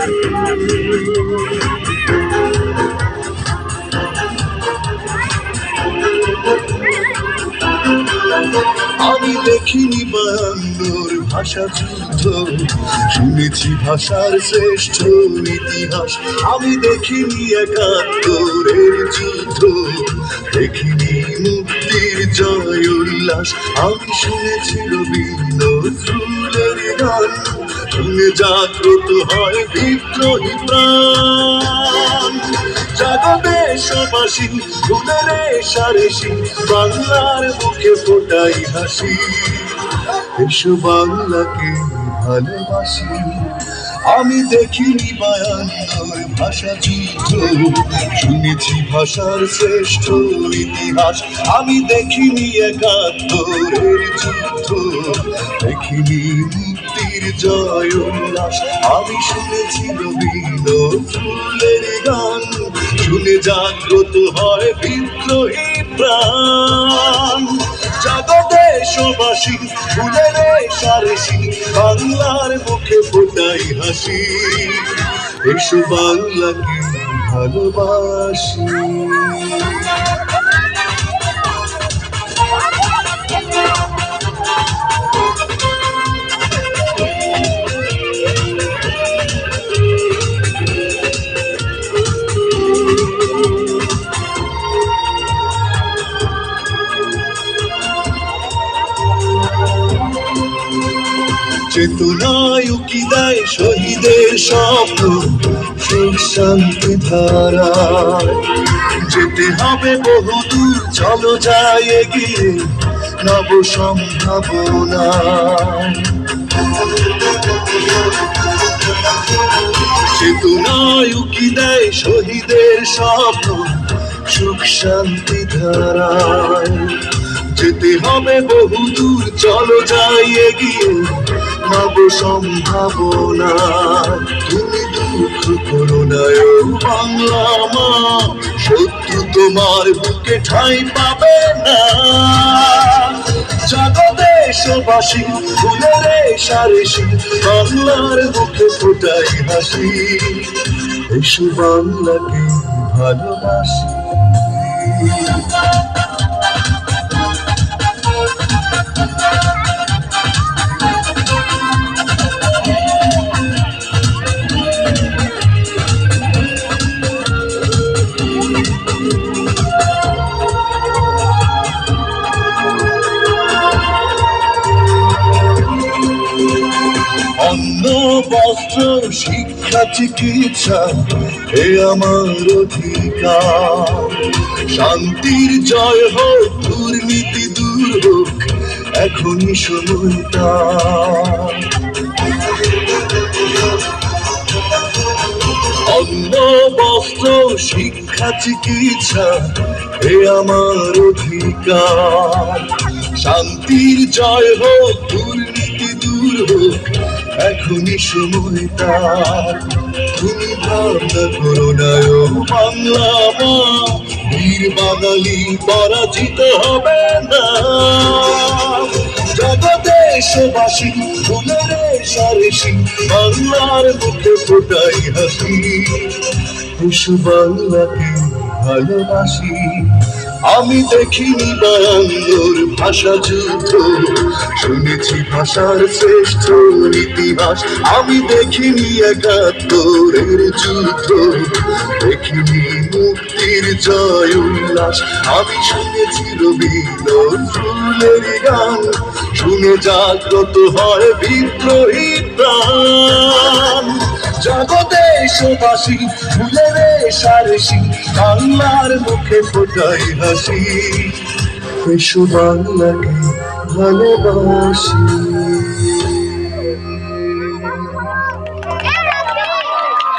আমি দেখিনি বায়ান্নর ভাষা যুদ্ধ। শুনেছি ভাষার শ্রেষ্ঠ ইতিহাস। আমি দেখিনি একাত্তরের যুদ্ধ। দেখিনি মুক্তির জয় উল্লাস। আমি শুনেছি রবীন্দ্রের গান। শুনে জাগ্রত হয় বিদ্রোহী প্রাণ। জাগবে দেশবাসী ভুলে সারেসি বাংলার মুখে ফোটাই হাসি। এসো বাংলাকে ভালোবাসি। আমি দেখিনি বায়ান্নর ভাষা যুদ্ধ শুনেছি ভাষার শ্রেষ্ঠ ইতিহাস। আমি দেখিনি একাত্তরের যুদ্ধ। দেখিনি মুক্তির জয় উল্লাস। আমি শুনেছি রবীন্দ্র ফুলের গান। শুনে জাগ্রত হয় বিদ্রোহী প্রাণ। জগদেশবাসী ফুলের সারেসি বাংলার মুখে ফোটাই হাসি। এসো বাংলাকে ভালোবাসি। চেতনায় উকি দেয় শহীদের স্বপ্ন সুখ শান্তি ধারা যেতে হবে বহুদূর, চলো যায় এগিয়ে নব সম্ভাবনা চেতনায় উকি দেয় শহীদের স্বপ্ন, সুখ শান্তি ধারায়। যেতে হবে বহুদূর চলো যাই এগিয়ে। নব সম্ভাবনা, তুমি দুঃখ করো না বাংলা মা, শত্রু তোমার বুকে ঠাঁই পাবে না। জগদেশবাসী ফুলের সারেসি বাংলার মুখে ফোটাই হাসি। এসো বাংলাকে ভালোবাসি। অন্ন বস্ত্র, শিক্ষা, চিকিৎসা, এ আমার অধিকার। শান্তির জয় হোক, দুর্নীতি দূর হোক, এখনই সময়টা অন্ন বস্ত্র, শিক্ষা, চিকিৎসা, এ আমার অধিকার। শান্তির জয় হোক এখনই সময় তার। তুমি ভাবনা করো না ও বাংলা মা। বীর বাঙালি, পরাজিত হবে না। জগদেশবাসী ফুলের সারেসি, বাংলার মুখে ফোটাই হাসি। এসো বাংলাকে ভালোবাসি। আমি দেখিনি বাংলোর ভাষা যুদ্ধ। শুনেছি ভাষার শ্রেষ্ঠ ইতিহাস। আমি দেখিনি একাত্তরের যুদ্ধ। দেখিনি মুক্তির জয় উল্লাস। আমি শুনেছি রবীন্দ্র ফুলের গান। শুনে জাগ্রত হয় বিদ্রোহী প্রাণ। জগদেশবাসী ফুলের সারসি বাংলার মুখে ফোটাই হাসি। এসো বাংলাকে ভালোবাসি।